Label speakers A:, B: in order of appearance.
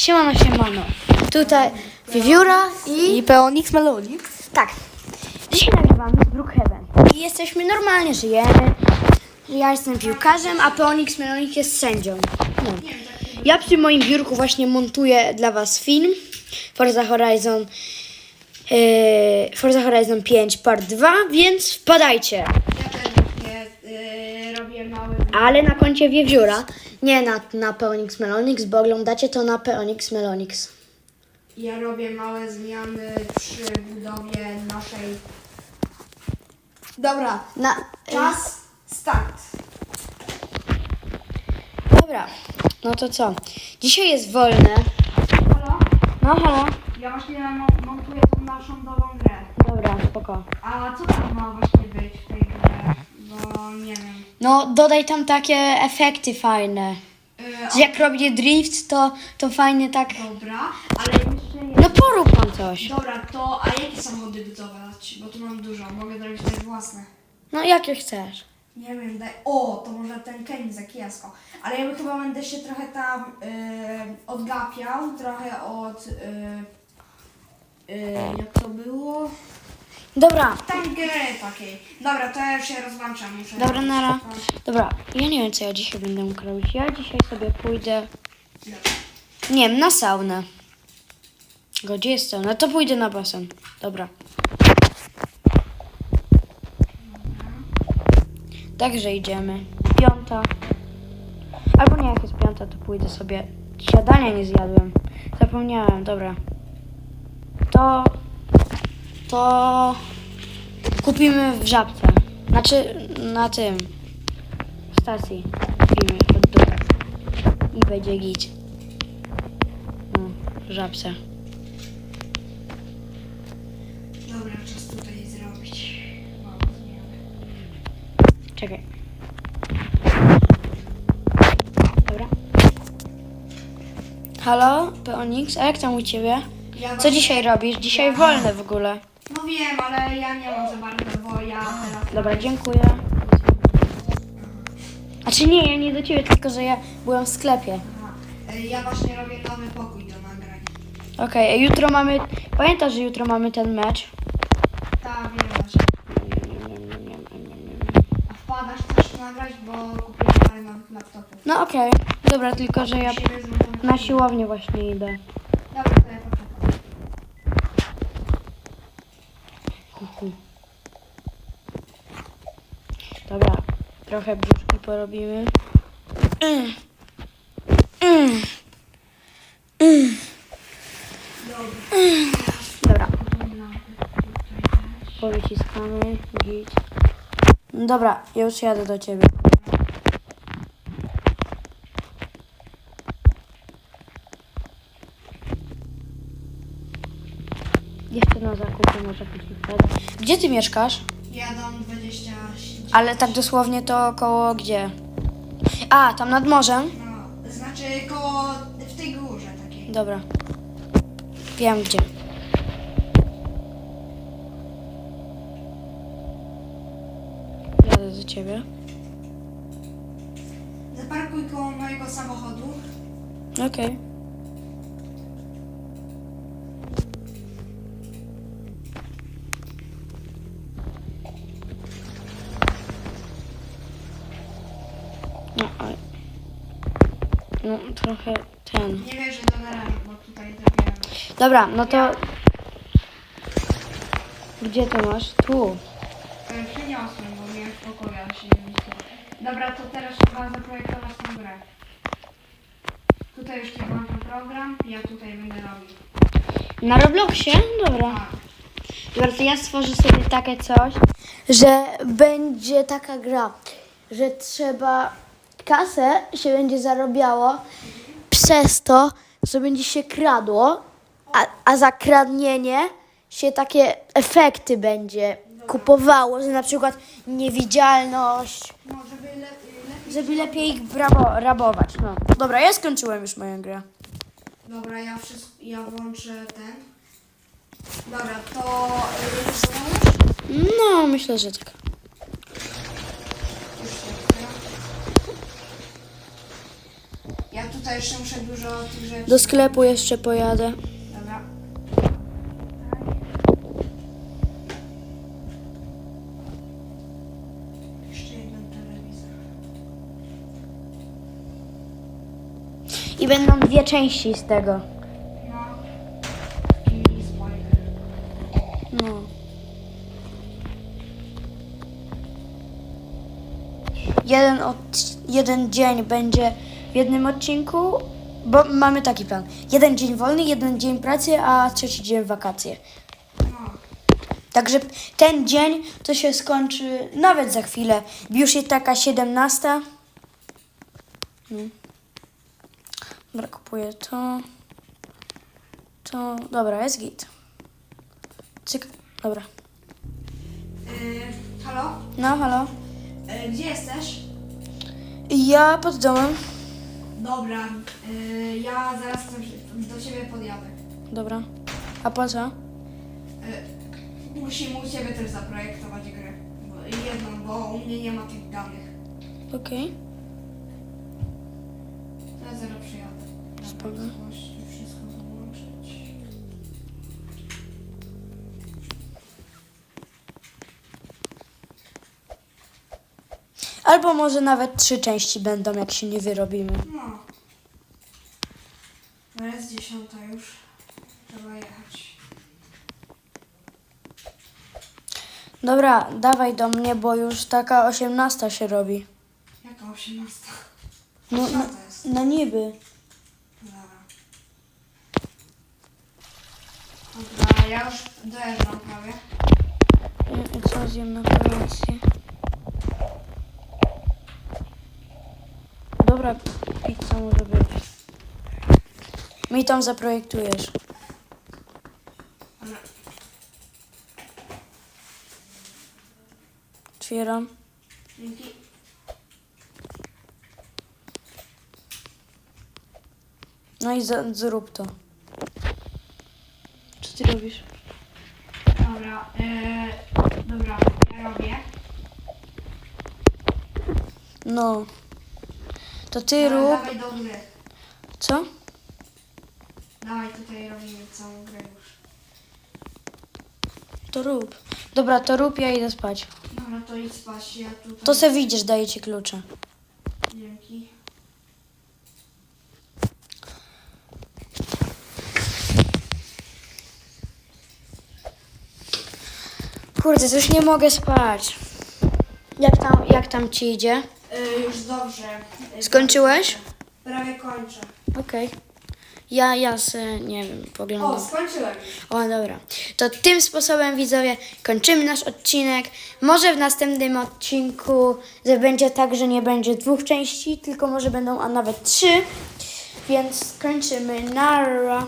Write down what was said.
A: Siemano, siemano. Tutaj Wiewióra i...
B: I Peonix Melonix.
A: Tak. Dzisiaj nagrywamy z Brookhaven. I jesteśmy, normalnie żyjemy. Ja jestem piłkarzem, a Peonix Melonik jest sędzią. No. Ja przy moim biurku właśnie montuję dla was film. Forza Horizon... Yy, Forza Horizon 5 Part 2, więc wpadajcie.
C: Ja też nie, y, robię mały.
A: Ale na koncie Wiewióra, nie na, na Peonix Melonix, bo oglądacie to na Peonix Melonix.
C: Ja robię małe zmiany przy budowie naszej. Dobra,
A: Na,
C: czas start.
A: Dobra, no to co? Dzisiaj jest wolne.
C: Halo?
A: No halo.
C: Ja właśnie mon- montuję tą naszą nową grę.
A: Dobra, spoko.
C: A co tam ma właśnie być w tej grze? Bo nie wiem.
A: No dodaj tam takie efekty fajne.
C: Y,
A: Że Jak robię drift, to, to fajnie tak...
C: dobra, ale jeszcze nie.
A: No porób tam coś.
C: Dobra, to a jakie samochody budować? Bo tu mam dużo, mogę zrobić też własne.
A: No jakie chcesz.
C: Nie wiem, daj. O, to może ten Kenny za Kijasko. Ale ja chyba będę się trochę tam y, odgapiał, trochę od. Y, y, jak to było?
A: Dobra,
C: Tam gry takiej. Dobra, to ja już się rozłączam. Muszę
A: dobra, nara. Dobra, ja nie wiem co ja dzisiaj będę mógł robić. Ja dzisiaj sobie pójdę... Nie wiem, na saunę. Go, Gdzie jest sauna? To pójdę na basen. Dobra. Także idziemy. Piąta. Albo nie, jak jest piąta, to pójdę sobie. Śniadania nie zjadłem. Zapomniałem, dobra. To. To. Kupimy w żabce. Znaczy, na tym. Stacji. Kupimy od domu. I będzie git. No, w żabce.
C: Dobra, czas tutaj zrobić. Zmiany.
A: Czekaj. Dobra. Halo, Peonix, a jak tam u ciebie?
C: Ja
A: Co
C: właśnie-
A: dzisiaj robisz? Dzisiaj wolne w ogóle.
C: No wiem, ale ja nie mam za bardzo, bo ja teraz.
A: Dobra, dziękuję. Znaczy nie, ja nie do ciebie, tylko że ja byłem w sklepie.
C: Aha. Y, Ja właśnie robię nowy pokój do nagrań.
A: Okej, a jutro mamy... Pamiętasz, że jutro mamy ten mecz?
C: Tak, wiem właśnie. A wpadasz też nagrać, bo kupiłem parę nowych laptopów.
A: No okej, dobra, tylko że ja
C: Musimy zmontować.
A: na siłownię właśnie idę.
C: Dobra, to ja poczekam.
A: Kuku. Dobra, trochę brzuszki porobimy. Mm. Mm. Mm. Dobra, powyciskamy, git. Dobra, już jadę do ciebie. Jeszcze na zakupy może być wtedy. Gdzie ty mieszkasz?
C: Jadą 27.
A: Ale tak dosłownie to koło gdzie? A, tam nad morzem?
C: No, znaczy koło w tej górze takiej.
A: Dobra. Wiem gdzie. Jadę do ciebie.
C: Zaparkuj koło mojego samochodu.
A: Okej. No, ale... No, trochę ten...
C: Nie wierzę do garażu, bo tutaj zrobiłem.
A: Dobra, no to... Gdzie to masz? Tu.
C: E, Przyniosłem, bo miałem w pokoju, ale się nie. Dobra, to teraz trzeba zaprojektować tę grę. Tutaj już ci włączę program, ja tutaj będę robił.
A: Na Robloxie? Dobra.
C: Tak.
A: Dobra, to ja stworzę sobie takie coś, że będzie taka gra, że trzeba kasę się będzie zarabiało przez to, że będzie się kradło, a, a za kradnienie się takie efekty będzie kupowało, że na przykład niewidzialność,
C: No, żeby lepiej... lepiej
A: żeby lepiej ich brabo, rabować. No. Dobra, ja skończyłem już moją grę.
C: Dobra, ja wszystko, ja włączę ten. Dobra, to y, już.
A: No, myślę, że tak.
C: Tutaj jeszcze muszę dużo tych rzeczy.
A: Do sklepu jeszcze pojadę.
C: Dobra. Jeszcze jeden telewizor.
A: I będą dwie części z tego.
C: No.
A: No. Jeden, od, jeden dzień będzie w jednym odcinku, bo mamy taki plan. Jeden dzień wolny, jeden dzień pracy, a trzeci dzień wakacje. Także ten dzień to się skończy nawet za chwilę. Już jest taka 17. Mm. Dobra, kupuję to. To. Dobra, jest git. Cyk. Dobra.
C: Yy, halo?
A: No, halo.
C: Yy, gdzie jesteś?
A: Ja pod domem.
C: Dobra. Yy, ja zaraz do, do ciebie podjadę.
A: Dobra. A po co?
C: Yy, musimy u ciebie też zaprojektować grę. Bo, jedną, bo u mnie nie ma tych danych.
A: Okej.
C: To ja zaraz przyjadę.
A: Spoko. Albo może nawet trzy części będą, jak się nie wyrobimy.
C: No. No jest dziesiąta już. Trzeba jechać.
A: Dobra, dawaj do mnie, bo już taka 18 się robi.
C: Jaka osiemnasta?
A: No, no,
C: jest.
A: no niby.
C: Dobra. Dobra, ja już dojeżdżam prawie.
A: I co zjem na kolację? Dobra, pizza może być. Mi tam zaprojektujesz. Otwieram.
C: Dzięki.
A: No i za, zrób to. Co ty robisz?
C: Dobra, yy, dobra, ja robię.
A: No. To ty
C: Dawaj,
A: rób.
C: Dawaj do gry.
A: Co?
C: Dawaj, tutaj robimy całą grę już.
A: To rób. Dobra, to rób, ja idę spać.
C: Dobra, to idź spać, ja tutaj...
A: To se widzisz, daję ci klucze.
C: Dzięki.
A: Kurde, już nie mogę spać. Jak tam, jak tam ci idzie?
C: Yy, już dobrze. Yy,
A: Skończyłeś?
C: Prawie kończę.
A: Okej. Ja, ja se, nie wiem,
C: O,
A: poglądam.
C: skończyłem już.
A: O, dobra. To tym sposobem, widzowie, kończymy nasz odcinek. Może w następnym odcinku że będzie tak, że nie będzie dwóch części, tylko może będą, a nawet trzy. Więc kończymy. Nara.